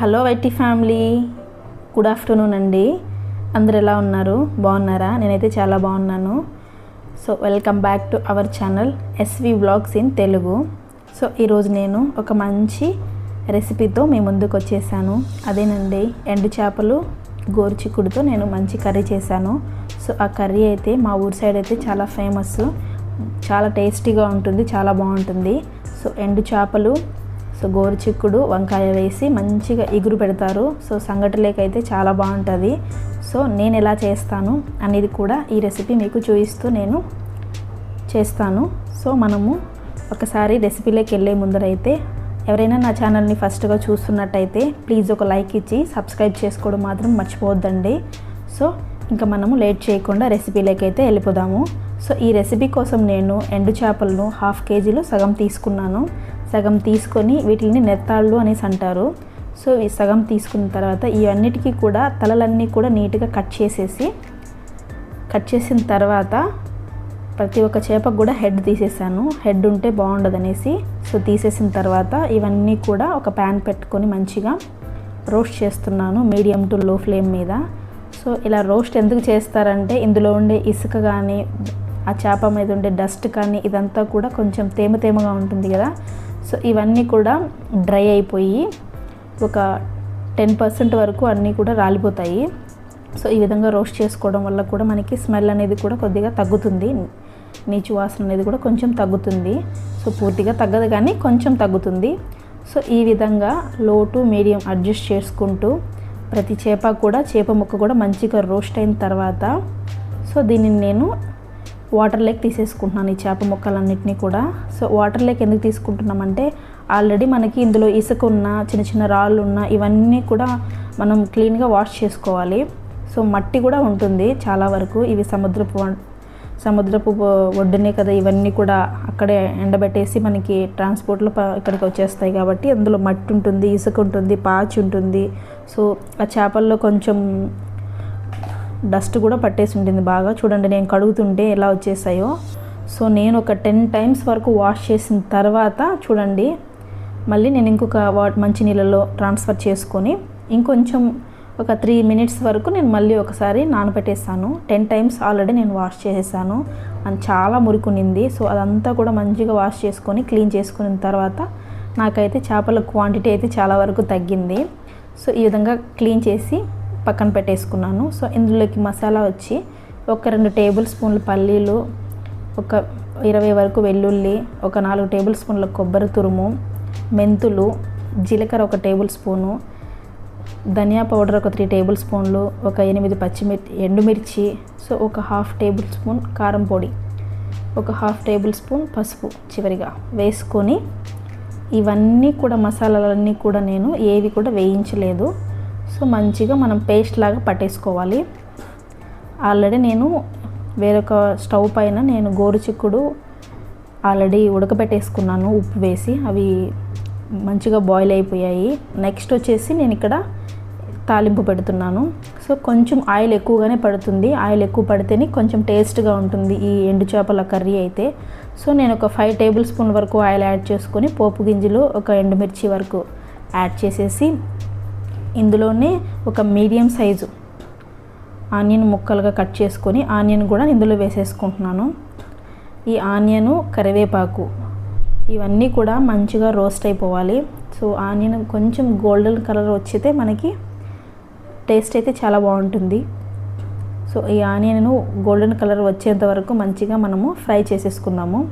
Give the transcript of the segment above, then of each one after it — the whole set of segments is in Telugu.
Hello YT family. Good afternoon అండి. అందరు ఎలా ఉన్నారు? బాగున్నారా? నేనైతే చాలా బాగున్నాను. So welcome back to our channel SV blogs in Telugu. So ఈరోజు నేను ఒక మంచి రెసిపీతో మీ ముందుకు వచ్చేసాను. అదేనండి ఎండు చేపలు గోరుచిక్కుడుతో నేను మంచి కర్రీ చేశాను. సో ఆ కర్రీ అయితే మా ఊరి సైడ్ అయితే చాలా ఫేమస్ చాలా టేస్టీగా ఉంటుంది చాలా బాగుంటుంది. సో ఎండు చేపలు సో గోరుచిక్కుడు వంకాయ వేసి మంచిగా ఇగురు పెడతారు. సో సంగటిలోకైతే చాలా బాగుంటుంది. సో నేను ఎలా చేస్తాను అనేది కూడా ఈ రెసిపీ మీకు చూపిస్తూ నేను చేస్తాను. సో మనము ఒకసారి రెసిపీలోకి వెళ్ళే ముందరైతే ఎవరైనా నా ఛానల్ని ఫస్ట్గా చూస్తున్నట్టయితే ప్లీజ్ ఒక లైక్ ఇచ్చి సబ్స్క్రైబ్ చేసుకోవడం మాత్రం మర్చిపోవద్దండి. సో ఇంకా మనము లేట్ చేయకుండా రెసిపీలోకి అయితే వెళ్ళిపోదాము. సో ఈ రెసిపీ కోసం నేను ఎండు చేపలను హాఫ్ కేజీలు సగం తీసుకున్నాను. సగం తీసుకొని వీటిని నెత్తాళ్ళు అనేసి అంటారు. సో ఈ సగం తీసుకున్న తర్వాత ఇవన్నిటికీ కూడా తలలన్నీ కూడా నీట్గా కట్ చేసేసి కట్ చేసిన తర్వాత ప్రతి ఒక్క చేపకు కూడా హెడ్ తీసేసాను. హెడ్ ఉంటే బాగుండదు అనేసి సో తీసేసిన తర్వాత ఇవన్నీ కూడా ఒక ప్యాన్ పెట్టుకొని మంచిగా రోస్ట్ చేస్తున్నాను మీడియం టు లో ఫ్లేమ్ మీద. సో ఇలా రోస్ట్ ఎందుకు చేస్తారంటే ఇందులో ఉండే ఇసుక కానీ ఆ చేప మీద ఉండే డస్ట్ కానీ ఇదంతా కూడా కొంచెం తేమ తేమగా ఉంటుంది కదా. సో ఇవన్నీ కూడా డ్రై అయిపోయి ఒక టెన్ పర్సెంట్ వరకు అన్నీ కూడా రాలిపోతాయి. సో ఈ విధంగా రోస్ట్ చేసుకోవడం వల్ల కూడా మనకి స్మెల్ అనేది కూడా కొద్దిగా తగ్గుతుంది. నీచు వాసన అనేది కూడా కొంచెం తగ్గుతుంది. సో పూర్తిగా తగ్గదు కానీ కొంచెం తగ్గుతుంది. సో ఈ విధంగా లో టు మీడియం అడ్జస్ట్ చేసుకుంటూ ప్రతి చేప కూడా చేప ముక్క కూడా మంచిగా రోస్ట్ అయిన తర్వాత సో దీనిని నేను వాటర్ లేక్ తీసేసుకుంటున్నాను ఈ చేప ముక్కలన్నిటినీ కూడా. సో వాటర్ లేక్ ఎందుకు తీసుకుంటున్నామంటే ఆల్రెడీ మనకి ఇందులో ఇసుక ఉన్న చిన్న చిన్న రాళ్ళు ఉన్న ఇవన్నీ కూడా మనం క్లీన్గా వాష్ చేసుకోవాలి. సో మట్టి కూడా ఉంటుంది చాలా వరకు. ఇవి సముద్రపు సముద్రపు ఒడ్డునే కదా ఇవన్నీ కూడా అక్కడే ఎండబెట్టేసి మనకి ట్రాన్స్పోర్ట్లో ఇక్కడికి వచ్చేస్తాయి కాబట్టి అందులో మట్టి ఉంటుంది ఇసుక ఉంటుంది పాచి ఉంటుంది. సో ఆ చేపల్లో కొంచెం డస్ట్ కూడా పట్టేసి ఉంటుంది బాగా. చూడండి నేను కడుగుతుంటే ఎలా వచ్చేసాయో. సో నేను ఒక టెన్ టైమ్స్ వరకు వాష్ చేసిన తర్వాత చూడండి మళ్ళీ నేను ఇంకొక వా మంచి నీళ్ళలో ట్రాన్స్ఫర్ చేసుకొని ఇంకొంచెం ఒక త్రీ మినిట్స్ వరకు నేను మళ్ళీ ఒకసారి నానబెట్టేస్తాను టెన్ టైమ్స్ ఆల్రెడీ నేను వాష్ చేసేసాను. అని చాలా మురికునింది సో అదంతా కూడా మంచిగా వాష్ చేసుకొని క్లీన్ చేసుకున్న తర్వాత నాకైతే చేపల క్వాంటిటీ అయితే చాలా వరకు తగ్గింది. సో ఈ విధంగా క్లీన్ చేసి పక్కన పెట్టేసుకున్నాను. సో ఇందులోకి మసాలా వచ్చి ఒక రెండు టేబుల్ స్పూన్లు పల్లీలు ఒక ఇరవై వరకు వెల్లుల్లి ఒక నాలుగు టేబుల్ స్పూన్ల కొబ్బరి తురుము మెంతులు జీలకర్ర ఒక టేబుల్ స్పూను ధనియా పౌడర్ ఒక త్రీ టేబుల్ స్పూన్లు ఒక ఎనిమిది పచ్చిమిర్చి ఎండుమిర్చి సో ఒక హాఫ్ టేబుల్ స్పూన్ కారం పొడి ఒక హాఫ్ టేబుల్ స్పూన్ పసుపు చివరిగా వేసుకొని ఇవన్నీ కూడా మసాలాలన్నీ కూడా నేను ఏవి కూడా వేయించలేదు. సో మంచిగా మనం పేస్ట్ లాగా పట్టేసుకోవాలి. ఆల్రెడీ నేను వేరొక స్టవ్ పైన నేను గోరుచిక్కుడు ఆల్రెడీ ఉడకబెట్టేసుకున్నాను ఉప్పు వేసి. అవి మంచిగా బాయిల్ అయిపోయాయి. నెక్స్ట్ వచ్చేసి నేను ఇక్కడ తాలింపు పెడుతున్నాను. సో కొంచెం ఆయిల్ ఎక్కువగానే పడుతుంది. ఆయిల్ ఎక్కువ పడితేనే కొంచెం టేస్ట్గా ఉంటుంది ఈ ఎండు చేపల కర్రీ అయితే. సో నేను ఒక ఫైవ్ టేబుల్ స్పూన్ వరకు ఆయిల్ యాడ్ చేసుకొని పోపు గింజలు ఒక ఎండుమిర్చి వరకు యాడ్ చేసేసి ఇందులోనే ఒక మీడియం సైజు ఆనియన్ ముక్కలుగా కట్ చేసుకొని ఆనియన్ కూడా ఇందులో వేసేసుకుంటున్నాను. ఈ ఆనియను కరివేపాకు ఇవన్నీ కూడా మంచిగా రోస్ట్ అయిపోవాలి. సో ఆనియన్ కొంచెం గోల్డెన్ కలర్ వచ్చితే మనకి టేస్ట్ అయితే చాలా బాగుంటుంది. సో ఈ ఆనియన్ను గోల్డెన్ కలర్ వచ్చేంత వరకు మంచిగా మనము ఫ్రై చేసేసుకుందాము.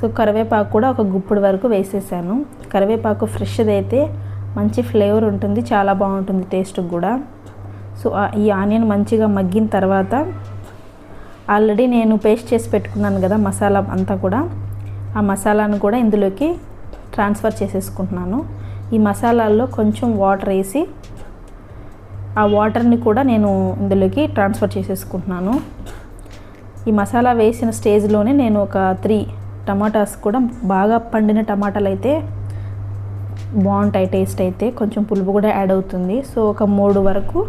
సో కరివేపాకు కూడా ఒక గుప్పుడు వరకు వేసేసాను. కరివేపాకు ఫ్రెష్ది అయితే మంచి ఫ్లేవర్ ఉంటుంది చాలా బాగుంటుంది టేస్ట్ కూడా. సో ఈ ఆనియన్ మంచిగా మగ్గిన తర్వాత ఆల్రెడీ నేను పేస్ట్ చేసి పెట్టుకున్నాను కదా మసాలా అంతా కూడా. ఆ మసాలాను కూడా ఇందులోకి ట్రాన్స్ఫర్ చేసేసుకుంటున్నాను. ఈ మసాలాల్లో కొంచెం వాటర్ వేసి ఆ వాటర్ని కూడా నేను ఇందులోకి ట్రాన్స్ఫర్ చేసేసుకుంటున్నాను. ఈ మసాలా వేసిన స్టేజ్లోనే నేను ఒక త్రీ టమాటాస్ కూడా బాగా పండిన టమాటాలు అయితే బాగుంటాయి టేస్ట్ అయితే. కొంచెం పులుపు కూడా యాడ్ అవుతుంది. సో ఒక మూడు వరకు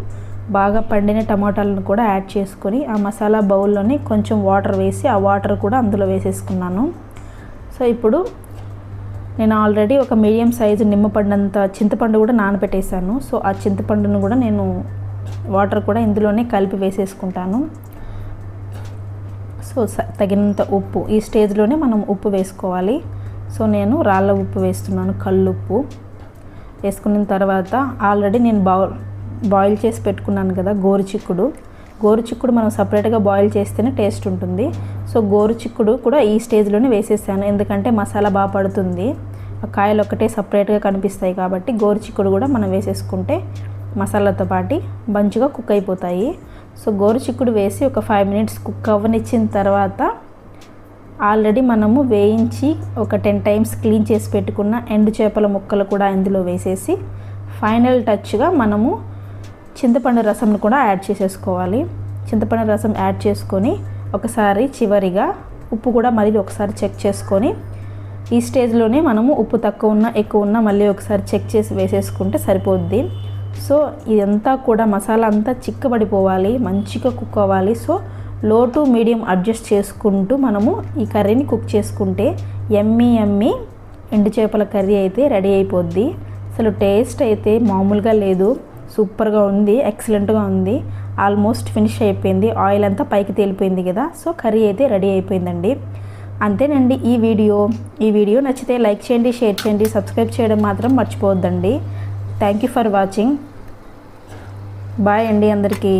బాగా పండిన టమాటాలను కూడా యాడ్ చేసుకొని ఆ మసాలా బౌల్లోని కొంచెం వాటర్ వేసి ఆ వాటర్ కూడా అందులో వేసేసుకున్నాను. సో ఇప్పుడు నేను ఆల్రెడీ ఒక మీడియం సైజు నిమ్మపండు అంత చింతపండు కూడా నానబెట్టేశాను. సో ఆ చింతపండును కూడా నేను వాటర్ కూడా ఇందులోనే కలిపి వేసేసుకుంటాను. సో తగినంత ఉప్పు. ఈ స్టేజ్లోనే మనం ఉప్పు వేసుకోవాలి. సో నేను రాళ్ళ ఉప్పు వేస్తున్నాను కల్లుప్పు వేసుకున్న తర్వాత ఆల్రెడీ నేను బా బాయిల్ చేసి పెట్టుకున్నాను కదా గోరుచిక్కుడు గోరుచిక్కుడు మనం సపరేట్గా బాయిల్ చేస్తేనే టేస్ట్ ఉంటుంది. సో గోరుచిక్కుడు కూడా ఈ స్టేజ్లోనే వేసేసాను. ఎందుకంటే మసాలా బాగా పడుతుంది. ఆ కాయలు ఒక్కటే సపరేట్గా కనిపిస్తాయి కాబట్టి గోరుచిక్కుడు కూడా మనం వేసేసుకుంటే మసాలాతో పాటు మంచిగా కుక్ అయిపోతాయి. సో గోరుచిక్కుడు వేసి ఒక ఫైవ్ మినిట్స్ కుక్ అవ్వనిచ్చిన తర్వాత ఆల్రెడీ మనము వేయించి ఒక టెన్ టైమ్స్ క్లీన్ చేసి పెట్టుకున్న ఎండు చేపల ముక్కలు కూడా ఇందులో వేసేసి ఫైనల్ టచ్గా మనము చింతపండు రసంను కూడా యాడ్ చేసేసుకోవాలి. చింతపండు రసం యాడ్ చేసుకొని ఒకసారి చివరిగా ఉప్పు కూడా మళ్ళీ ఒకసారి చెక్ చేసుకొని ఈ స్టేజ్లోనే మనము ఉప్పు తక్కువ ఉన్నా ఎక్కువ ఉన్నా మళ్ళీ ఒకసారి చెక్ చేసి వేసేసుకుంటే సరిపోద్ది. సో ఇదంతా కూడా మసాలా అంతా చిక్కబడిపోవాలి మంచిగా కుక్ అవ్వాలి. సో లో టు మీడియం అడ్జస్ట్ చేసుకుంటూ మనము ఈ కర్రీని కుక్ చేసుకుంటే ఎమ్మి ఎమ్మి ఎండు చేపల కర్రీ అయితే రెడీ అయిపోద్ది. అసలు టేస్ట్ అయితే మామూలుగా లేదు. సూపర్గా ఉంది ఎక్సలెంట్గా ఉంది. ఆల్మోస్ట్ ఫినిష్ అయిపోయింది. ఆయిల్ అంతా పైకి తేలిపోయింది కదా సో కర్రీ అయితే రెడీ అయిపోయిందండి. అంతేనండి ఈ వీడియో. ఈ వీడియో నచ్చితే లైక్ చేయండి షేర్ చేయండి సబ్స్క్రైబ్ చేయడం మాత్రం మర్చిపోవద్దండి. Thank you for watching. Bye అండి అందరికీ.